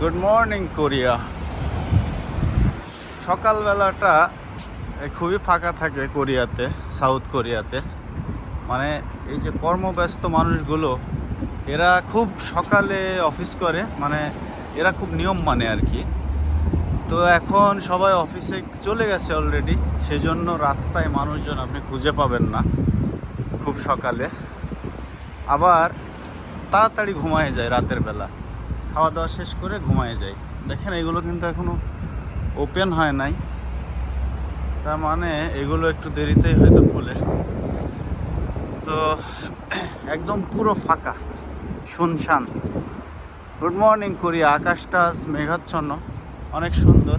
Good morning Korea সকালবেলাটা খুবই ফাঁকা থাকে কোরিয়াতে, সাউথ কোরিয়াতে। মানে এই যে কর্মব্যস্ত মানুষগুলো, এরা খুব সকালে অফিস করে মানে এরা খুব নিয়ম মানে আর কি। তো এখন সবাই অফিসে চলে গেছে অলরেডি সেই জন্য রাস্তায় মানুষজন আপনি খুঁজে পাবেন না, খুব সকালে। আবার তাড়াতাড়ি ঘুমায় যায় রাতের বেলা। খাওয়া দাওয়া শেষ করে ঘুমায় যায় দেখেন, এগুলো কিন্তু এখনও ওপেন হয় নাই। তার মানে এগুলো একটু দেরিতেই হয়তো খোলে। তো একদম পুরো ফাঁকা, শুনশান। গুড মর্নিং করি আকাশটা মেঘাচ্ছন্ন, অনেক সুন্দর।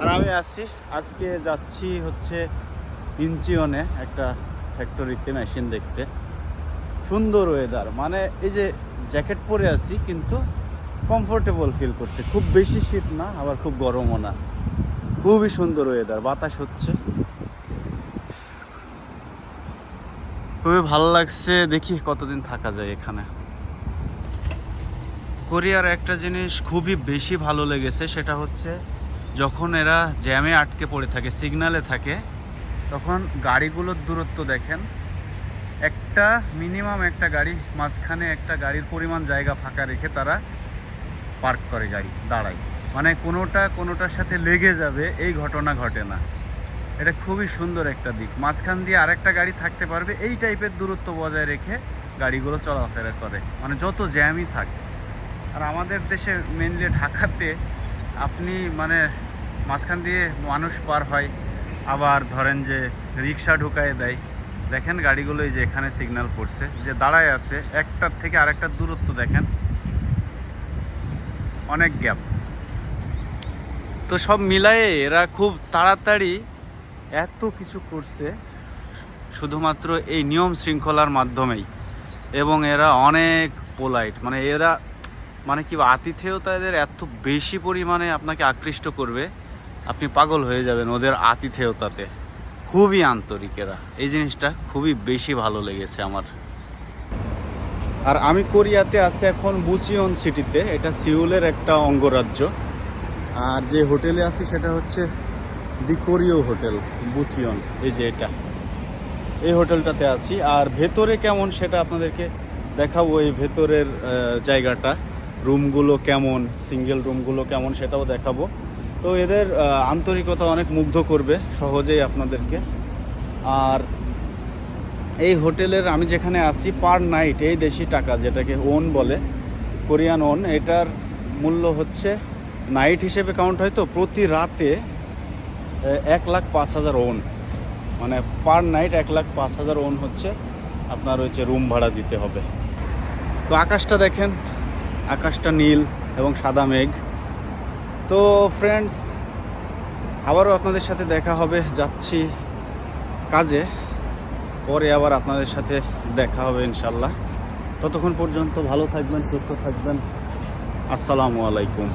আর আমি আসছি আজকে যাচ্ছি হচ্ছে ইঞ্চিওনে একটা ফ্যাক্টরিতে মেশিন দেখতে। সুন্দর ওয়েদার মানে এই যে জ্যাকেট পরে আছি, কিন্তু কমফোর্টেবল ফিল করছে। খুব বেশি শীত না, আবার খুব গরমও না। খুবই সুন্দর ওয়েদার বাতাস হচ্ছে। খুবই ভালো লাগছে, দেখি কতদিন থাকা যায় এখানে। কোরিয়ার একটা জিনিস খুবই বেশি ভালো লেগেছে, সেটা হচ্ছে যখন এরা জ্যামে আটকে পড়ে থাকে, সিগনালে থাকে, তখন গাড়িগুলোর দূরত্ব দেখেন। একটা মিনিমাম একটা গাড়ি, মাঝখানে একটা গাড়ির পরিমাণ জায়গা ফাঁকা রেখে তারা পার্ক করে গাড়ি, দাঁড়ায়। মানে কোনোটা কোনোটার সাথে লেগে যাবে, এই ঘটনা ঘটে না। এটা খুবই সুন্দর একটা দিক। মাঝখান দিয়ে আরেকটা গাড়ি থাকতে পারবে, এই টাইপের দূরত্ব বজায় রেখে গাড়িগুলো চলাফেরা করে। মানে যত জ্যামই থাকে। আর আমাদের দেশে মেনলি ঢাকাতে আপনি মানে মাঝখান দিয়ে মানুষ পার হয়, আবার ধরেন যে রিক্সা ঢুকায় দেয়। দেখেন গাড়িগুলো এই যে এখানে সিগন্যাল পড়ছে যে দাঁড়ায় আছে, একটার থেকে আরেকটার দূরত্ব দেখেন। অনেক গ্যাপ। তো সব মিলায়ে এরা খুব তাড়াতাড়ি এত কিছু করছে, শুধুমাত্র এই নিয়ম শৃঙ্খলার মাধ্যমেই। এবং এরা অনেক পোলাইট মানে এরা মানে কি আতিথেয়তা এদের এত বেশি পরিমাণে আপনাকে আকৃষ্ট করবে, আপনি পাগল হয়ে যাবেন ওদের আতিথেয়তাতে। খুবই আন্তরিক এরা। এই জিনিসটা খুবই বেশি ভালো লেগেছে আমার। আর আমি কোরিয়াতে আছি এখন বুচিয়ন সিটিতে। এটা সিউলের একটা অঙ্গরাজ্য। আর যে হোটেলে আছি সেটা হচ্ছে দি কোরিও হোটেল, বুচিয়ন। এই যে এটা। এই হোটেলটাতে আছি। আর ভেতরে কেমন সেটা আপনাদেরকে দেখাবো, এই ভেতরের জায়গাটা। রুমগুলো কেমন, সিঙ্গেল রুমগুলো কেমন সেটাও দেখাবো। তো এদের আন্তরিকতা অনেক মুগ্ধ করবে সহজেই আপনাদেরকে। আর এই হোটেলের আমি যেখানে আছি পার নাইট, এই দেশি টাকা যেটাকে ওন বলে, কোরিয়ান ওন, এটার মূল্য হচ্ছে নাইট হিসেবে কাউন্ট হয় তো প্রতি রাতে এক লাখ পাঁচ হাজার ওন। মানে পার নাইট এক লাখ পাঁচ হাজার ওন হচ্ছে আপনার হচ্ছে রুম ভাড়া দিতে হবে। তো আকাশটা দেখেন, আকাশটা নীল এবং সাদা মেঘ। তো ফ্রেন্ডস আবারও আপনাদের সাথে দেখা হবে, যাচ্ছি কাজে। পরে আবার আপনাদের সাথে দেখা হবে ইনশাল্লাহ ততক্ষণ পর্যন্ত ভালো থাকবেন, সুস্থ থাকবেন। আসসালামু আলাইকুম।